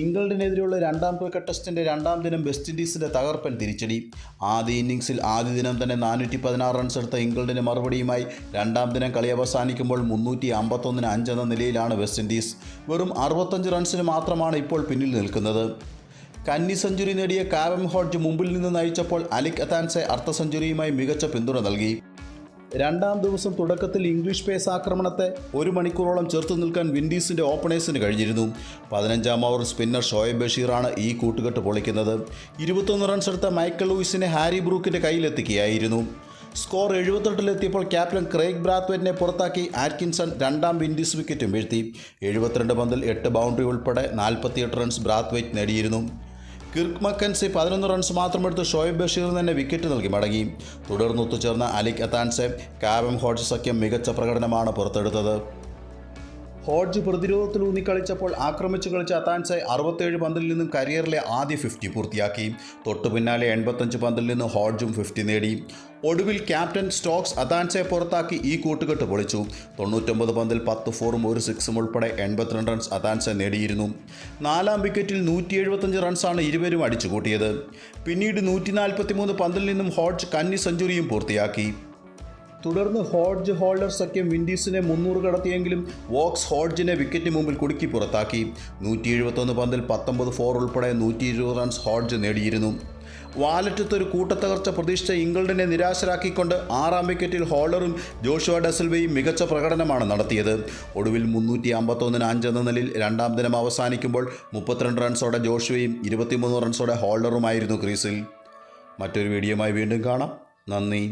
ഇംഗ്ലണ്ടിനെതിരെയുള്ള രണ്ടാം ക്രിക്കറ്റ് ടെസ്റ്റിന്റെ രണ്ടാം ദിനം വെസ്റ്റ് ഇൻഡീസിന്റെ തകർപ്പൻ തിരിച്ചടി. ആദ്യ ഇന്നിങ്സിൽ ആദ്യ ദിനം തന്നെ നാനൂറ്റി പതിനാറ് റൺസ് എടുത്ത ഇംഗ്ലണ്ടിന് മറുപടിയുമായി രണ്ടാം ദിനം കളി അവസാനിക്കുമ്പോൾ മുന്നൂറ്റി അമ്പത്തൊന്നിന് അഞ്ചെന്ന നിലയിലാണ് വെസ്റ്റ് ഇൻഡീസ്. വെറും അറുപത്തഞ്ച് റൺസിന് മാത്രമാണ് ഇപ്പോൾ പിന്നിൽ നിൽക്കുന്നത്. കന്നി സെഞ്ചുറി നേടിയ കാവം ഹോഡ്ജ് മുമ്പിൽ നിന്ന് നയിച്ചപ്പോൾ അലിക് അതാൻസെ അർദ്ധ സെഞ്ചുറിയുമായി മികച്ച പിന്തുണ നൽകി. രണ്ടാം ദിവസം തുടക്കത്തിൽ ഇംഗ്ലീഷ് പേസ് ആക്രമണത്തെ ഒരു മണിക്കൂറോളം ചെറുത്തു നിൽക്കാൻ വിൻഡീസിന്റെ ഓപ്പണേഴ്സിന് കഴിഞ്ഞിരുന്നു. പതിനഞ്ചാം ഓവർ സ്പിന്നർ ഷോയബ് ബഷീറാണ് ഈ കൂട്ടുകെട്ട് പൊളിക്കുന്നത്. ഇരുപത്തൊന്ന് റൺസ് എടുത്ത മൈക്കൽ ലൂയിസിനെ ഹാരി ബ്രൂക്കിന്റെ കയ്യിലെത്തിക്കുകയായിരുന്നു. സ്കോർ എഴുപത്തെട്ടിലെത്തിയപ്പോൾ ക്യാപ്റ്റൻ ക്രേഗ് ബ്രാത്വറ്റിനെ പുറത്താക്കി ആറ്റ്കിൻസൺ രണ്ടാം വിൻഡീസ് വിക്കറ്റും വീഴ്ത്തി. എഴുപത്തിരണ്ട് പന്തിൽ എട്ട് ബൗണ്ടറി ഉൾപ്പെടെ നാൽപ്പത്തിയെട്ട് റൺസ് ബ്രാത്വൈറ്റ് നേടിയിരുന്നു. കിർക്ക് മക്കൻസി പതിനൊന്ന് റൺസ് മാത്രമെടുത്ത് ഷോയബ് ബഷീർ തന്നെ വിക്കറ്റ് നൽകി മടങ്ങി. തുടർന്ന് ഒത്തുചേർന്ന അലിക് അത്താൻസെ കാവം ഹോട്ട്സ് സഖ്യം മികച്ച പ്രകടനമാണ് പുറത്തെടുത്തത്. ഹോഡ്ജ് പ്രതിരോധത്തിലൂന്നി കളിച്ചപ്പോൾ ആക്രമിച്ചു കളിച്ച അത്താൻസെ അറുപത്തേഴ് പന്തിൽ നിന്നും കരിയറിലെ ആദ്യ ഫിഫ്റ്റി പൂർത്തിയാക്കി. തൊട്ടു പിന്നാലെ എൺപത്തഞ്ച് പന്തിൽ നിന്ന് ഹോഡ്ജും ഫിഫ്റ്റി നേടി. ഒടുവിൽ ക്യാപ്റ്റൻ സ്റ്റോക്സ് അതാൻസെ പുറത്താക്കി ഈ കൂട്ടുകെട്ട് പൊളിച്ചു. തൊണ്ണൂറ്റൊമ്പത് പന്തിൽ പത്ത് ഫോറും ഒരു സിക്സും ഉൾപ്പെടെ എൺപത്തിരണ്ട് റൺസ് അതാൻസെ നേടിയിരുന്നു. നാലാം വിക്കറ്റിൽ നൂറ്റി എഴുപത്തഞ്ച് റൺസാണ് ഇരുവരും അടിച്ചുകൂട്ടിയത്. പിന്നീട് നൂറ്റി നാൽപ്പത്തി മൂന്ന് പന്തിൽ നിന്നും ഹോഡ്ജ് കന്നി സെഞ്ചുറിയും പൂർത്തിയാക്കി. തുടർന്ന് ഹോഡ്ജ് ഹോൾഡർ സഖ്യം വിൻഡീസിനെ മുന്നൂറ് കടത്തിയെങ്കിലും വോക്സ് ഹോഡ്ജിനെ വിക്കറ്റിന് മുമ്പിൽ കുടുക്കി പുറത്താക്കി. നൂറ്റി എഴുപത്തൊന്ന് പന്തിൽ പത്തൊമ്പത് ഫോർ ഉൾപ്പെടെ നൂറ്റി ഇരുപത് റൺസ് ഹോഡ്ജ് നേടിയിരുന്നു. വാലറ്റത്ത് ഒരു കൂട്ടത്തകർച്ച പ്രതീക്ഷിച്ച ഇംഗ്ലണ്ടിനെ നിരാശരാക്കിക്കൊണ്ട് ആറാം വിക്കറ്റിൽ ഹോൾഡറും ജോഷുവ ഡസൽവയും മികച്ച പ്രകടനമാണ് നടത്തിയത്. ഒടുവിൽ മുന്നൂറ്റി അമ്പത്തൊന്നിന് അഞ്ച് എന്ന നിലയിൽ രണ്ടാം ദിനം അവസാനിക്കുമ്പോൾ മുപ്പത്തിരണ്ട് റൺസോടെ ജോഷുവയും ഇരുപത്തിമൂന്ന് റൺസോടെ ഹോൾഡറുമായിരുന്നു ക്രീസിൽ. മറ്റൊരു വീഡിയോമായി വീണ്ടും കാണാം. നന്ദി.